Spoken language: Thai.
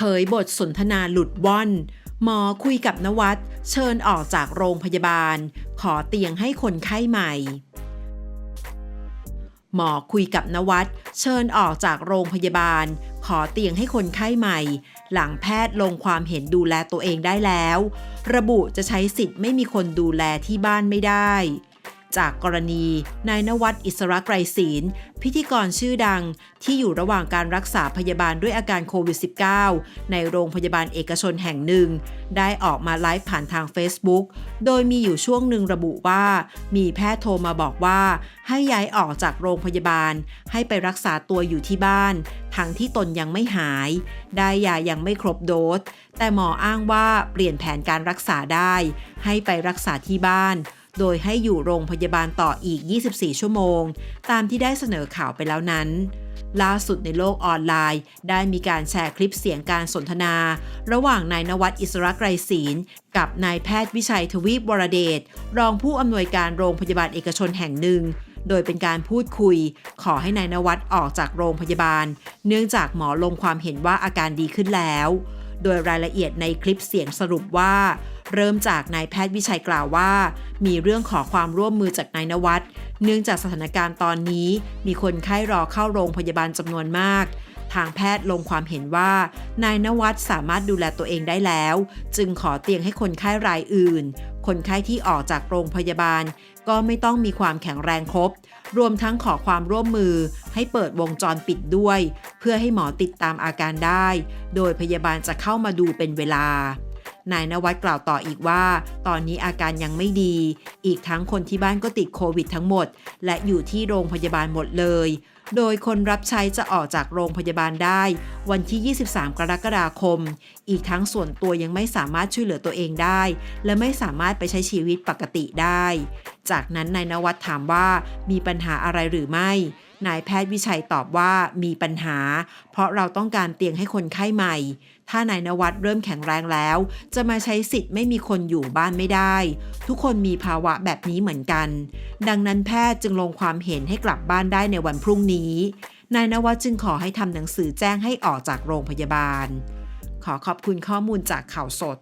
เผยบทสนทนาหลุดว่อน หมอคุยกับนวัดเชิญออกจากโรงพยาบาล ขอเตียงให้คนไข้ใหม่ หมอคุยกับนวัดเชิญออกจากโรงพยาบาล ขอเตียงให้คนไข้ใหม่ หลังแพทย์ลงความเห็นดูแลตัวเองได้แล้ว ระบุจะใช้สิทธิ์ไม่มีคนดูแลที่บ้านไม่ได้ จากกรณีนายนวัดอิสระไกรศีลพิธีกรชื่อดังที่อยู่ระหว่างการรักษาพยาบาลด้วยอาการโควิด -19 ในโรงพยาบาลเอกชนแห่งหนึ่ง ได้ออกมาไลฟ์ผ่านทาง Facebook โดยมีอยู่ช่วงหนึ่งระบุว่า มีแพทย์โทรมาบอกว่า ให้ย้ายออกจากโรงพยาบาล ให้ไปรักษาตัวอยู่ที่บ้าน ทั้งที่ตนยังไม่หาย ได้ยายังไม่ครบโดสแต่หมออ้างว่าเปลี่ยนแผนการรักษาได้ ให้ไปรักษาที่บ้าน โดยให้อยู่โรงพยาบาลต่ออีก 24 ชั่วโมง ตามที่ได้เสนอข่าวไปแล้วนั้น ล่าสุดในโลกออนไลน์ ได้มีการแชร์คลิปเสียงการสนทนา ระหว่างนายนวัดอิสระไกรศีลกับนายแพทย์วิชัยทวีปวรเดชรองผู้อำนวยการโรงพยาบาลเอกชนแห่งหนึ่งโดยเป็นการพูดคุย ขอให้นายนวัดออกจากโรงพยาบาล เนื่องจากหมอลงความเห็นว่าอาการดีขึ้นแล้ว โดยรายละเอียดในคลิปเสียงสรุปว่า เริ่มจากนายแพทย์วิชัยกล่าวว่า มีเรื่องขอความร่วมมือจากนายนวัดเนื่องจากสถานการณ์ตอนนี้ มีคนไข้รอเข้าโรงพยาบาลจำนวนมาก ทางแพทย์ลงความเห็นว่า นายนวัดสามารถดูแลตัวเองได้แล้ว จึงขอเตียงให้คนไข้รายอื่น คนไข้ที่ออกจากโรงพยาบาล ก็ไม่ต้องมีความแข็งแรงครบ รวมทั้งขอความร่วมมือให้เปิดวงจรปิดด้วย เพื่อให้หมอติดตามอาการได้ โดยพยาบาลจะเข้ามาดูเป็นเวลา นายนวัดกล่าวต่ออีกว่า ตอนนี้อาการยังไม่ดี อีกทั้งคนที่บ้านก็ติดโควิดทั้งหมด และอยู่ที่โรงพยาบาลหมดเลย โดยคนรับใช้จะออกจากโรงพยาบาลได้ วันที่ 23 กรกฎาคม อีกทั้งส่วนตัวยังไม่สามารถช่วยเหลือตัวเองได้ และไม่สามารถไปใช้ชีวิตปกติได้ จากนั้นนายนวัดถามว่ามีปัญหาอะไรหรือไม่ นายแพทย์วิชัยตอบว่ามีปัญหา เพราะเราต้องการเตียงให้คนไข้ใหม่ ถ้านายนวัดเริ่มแข็งแรงแล้ว จะมาใช้สิทธิ์ไม่มีคนอยู่บ้านไม่ได้ ทุกคนมีภาวะแบบนี้เหมือนกัน ดังนั้นแพทย์จึงลงความเห็นให้กลับบ้านได้ในวันพรุ่งนี้ นายนวัดจึงขอให้ทำหนังสือแจ้งให้ออกจากโรงพยาบาล ขอขอบคุณข้อมูลจากข่าวสด